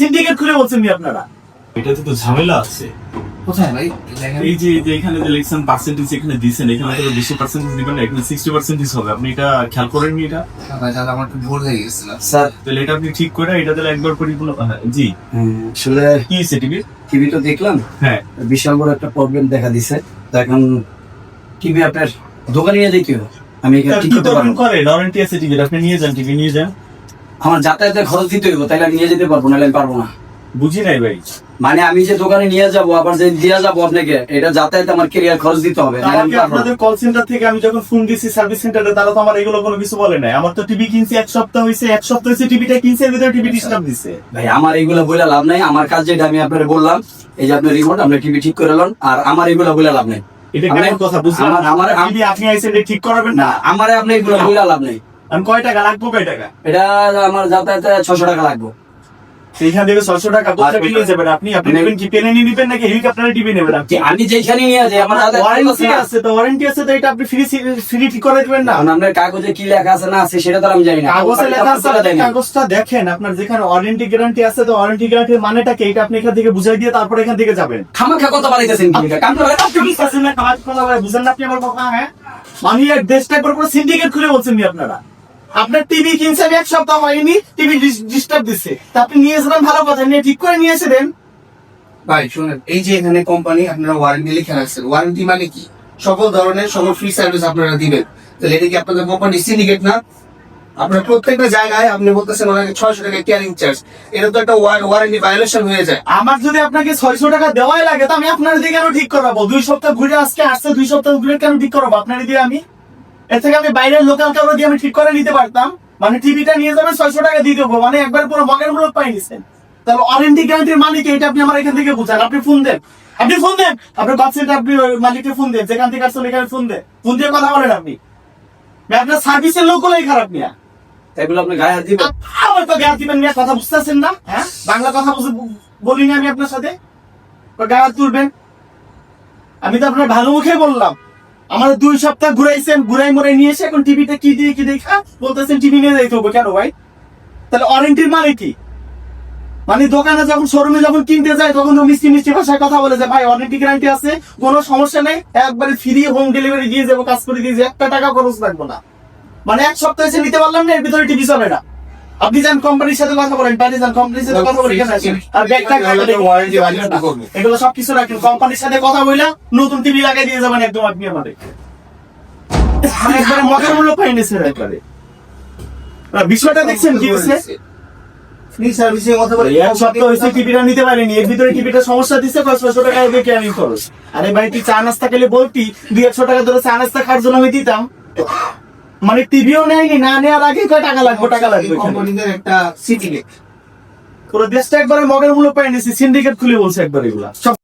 Syndicate খুলে বলছেন আপনারা? এটাতে তো ঝামেলা আছে। কোথায় ভাই? এই যে যে এখানে যে ইলেকশন পার্সেন্টেজ এখানে দিচ্ছেন এখানে তো বেশি পার্সেন্টেজ দিবেন এখানে সিক্সটি পার্সেন্টেজ হবে। আপনি এটা খেয়াল করেননি এটা? তাহলে আমার একটু ভুল হয়ে গেছিল। স্যার। তাহলে এটা আপনি ঠিক করে এটা তাহলে একবার পরিপূর্ণ হ্যাঁ, জি। আসলে কি হয়েছে টিভি? টিভি তো দেখলাম। হ্যাঁ। বিশাল বড় একটা প্রবলেম দেখা দিছে। তো এখন টিভি আপনার দোকানে নিয়ে হবে? আমি করে ওয়ারেন্টি আছে টিভি আপনি নিয়ে যান টিভি নিয়ে যান। আমার যাতায়াতের খরচ দিতে হইব তাহলে আমি নিয়ে যেতে পারব না আমি পারব না। বুঝি নাই ভাই। মানে আমি যে দোকানে নিয়ে যাব আবার যে দিয়ে যাব আপনাকে এটা যাতায়াত আমার কেরিয়ার খরচ দিতে হবে। আপনাদের কল সেন্টার থেকে আমি যখন ফোন দিছি সার্ভিস সেন্টারে তারা তো আমার এগুলো কোনো কিছু বলে নাই। আমার তো টিভি কিনছি এক সপ্তাহ হয়েছে এক সপ্তাহ হয়েছে টিভিটা কিনছে এর ভিতরে টিভি ডিস্টার্ব দিছে। ভাই আমার এগুলো বলে লাভ নাই আমার কাজ যেটা আমি আপনার বললাম এই যে আপনার রিমোট আপনি টিভি ঠিক করে লন আর আমার এগুলো বলে লাভ নাই। এটা কেমন? কথা আমার- আমি আপনি ঠিক করাবেন না? না আমার আপনি এগুলো বলে লাভ নাই। আমি কয় টাকা লাগবো কয় টাকা? এটা আমার যাতায়াতে ছশো টাকা লাগবে। সেইখান থেকে ছশো টাকা কোথায় নিয়ে যাবেন আপনি? আপনি মানে- নেবেন কি? পেনে নিয়ে নিবেন নাকি হেলিকপ্টারে নেবেন আপনি? আমি যেখানে নিয়ে যাই আমার ওয়ারেন্টি আছে তো ওয়ারেন্টি আছে তো এটা আপনি ফ্রি ফ্রি ঠিক করে দিবেন না? আপনার কাগজে কি লেখা আছে না আছে সেটা তো আমি জানি না। কাগজে লেখা আছে। কাগজটা দেখেন আপনার যেখানে ওয়ারেন্টি গ্যারান্টি আছে তো ওয়ারেন্টি গ্যারান্টির মানেটা কি? এটা আপনি এখান থেকে বুঝাই দিয়ে তারপর এখান থেকে যাবেন। খামাখা কথা বাড়াইতেছেন কি? এটা? কাম করে- আপনি না বুঝেন না আপনি আমার কথা হ্যাঁ? মানে এক দেশটা একবার পুরো সিন্ডিকেট খুলে বলছেন আপনারা। আপনার টিভি কিনছে আমি এক সপ্তাহ হয়নি টিভি ডিস্টার্ব দিচ্ছে তা আপনি নিয়ে এসেছেন ভালো কথা নিয়ে ঠিক করে নিয়ে এসে দেন। ভাই শুনেন এই যে এখানে কোম্পানি আপনারা ওয়ারেন্টি লিখে রাখছেন। ওয়ারেন্টি মানে কি? সকল ধরনের সকল ফ্রি সার্ভিস আপনারা দিবেন। তাহলে এটা কি আপনাদের কোম্পানি সিন্ডিকেট না? আপনার প্রত্যেকটা জায়গায় আপনি বলতেছেন ওনাকে ছয়শো টাকা ক্যারিং চার্জ এটা তো একটা ওয়ারেন্টি ভায়োলেশন হয়ে যায়। আমার যদি আপনাকে ছয়শো টাকা দেওয়াই লাগে তো আমি আপনার দিয়ে কেন ঠিক করাবো। দুই সপ্তাহ ঘুরে আজকে আসছে দুই সপ্তাহ ঘুরে কেন ঠিক করাবো? আপনার দিয়ে আমি এর থেকে আমি বাইরের লোকাল কাউকে দিয়ে আমি ঠিক করে নিতে পারতাম। মানে টিভিটা নিয়ে যাবেন ছয়শো টাকা দিয়ে দেবো। মানে একবার পুরো মগের মূলক পাই নিছেন। তাহলে ওয়ারেন্টি গ্যারান্টির মালিক এটা আপনি আমার এখান থেকে বুঝান। আপনি ফোন দেন। আপনি ফোন দেন। আপনার সেন্টার আপনি মালিককে ফোন দেন। যেখান থেকে আসছেন এখানে ফোন দেন। ফোন দিয়ে কথা বলেন আপনি। আপনার সার্ভিসের লোকগুলোই খারাপ নিয়া তাই বলে আপনি গায়ে হাত দিবেন? আমার তো গায়ে দিবেন নিয়ে কথা বুঝতেছেন না হ্যাঁ? বাংলা কথা বুঝে বলিনি আমি আপনার সাথে। গায়ে হাত তুলবেন। আমি তো আপনার ভালো মুখে বললাম। আমার দুই সপ্তাহ ঘুরাইছেন, ঘুরাই মরে নিয়ে এসে এখন টিভিটা কি দিয়ে কি দেখা? বলতেছেন টিভি নিয়ে যাইতে হবে কেন ভাই? তাহলে ওয়ারেন্টির মানে কি? মানে দোকানে যখন শোরুমে যখন কিনতে যায়, তখন মিষ্টি মিষ্টি ভাষায় কথা বলে যে, ভাই ওয়ারেন্টি গ্যারান্টি আছে, কোনো সমস্যা নেই, একবারে ফ্রি হোম ডেলিভারি দিয়ে যাব, কাজ করে দিয়ে একটা টাকা খরচ লাগবে না। মানে এক সপ্তাহ এসে নিতে পারলাম না, এর ভিতরে টিভি চলে না। আপনি যান কোম্পানির সাথে কথা বলেন বাইরে যান কোম্পানির সাথে কথা আসেন? আর এগুলো সবকিছু রাখেন। কোম্পানির সাথে কথা বইলা নতুন টিভি লাগাই দিয়ে যাবেন একদম আপনি আমাদের। একবারে মজার মূল্য পাই নিছে একবারে। বিষয়টা দেখছেন কি হয়েছে? ফ্রি সার্ভিসের কথা বলে এক সপ্তাহ হয়েছে টিভিটা নিতে পারেনি। এর ভিতরে টিভিটা সমস্যা দিচ্ছে পাঁচশো টাকা এদের ক্যারিং খরচ? আরে ভাই তুই চা নাস্তা খেলে বলতি দুই একশো টাকা ধরে চা নাস্তা খাওয়ার জন্য আমি দিতাম। মানে টিভিও নেয়নি না নেওয়ার আগে কয় টাকা লাগবে টাকা লাগবে কোম্পানিদের একটা সিটি পুরো দেশটা একবারে মগের মূল্য পাই নিছি সিন্ডিকেট খুলে বলছে একবার এগুলা। সব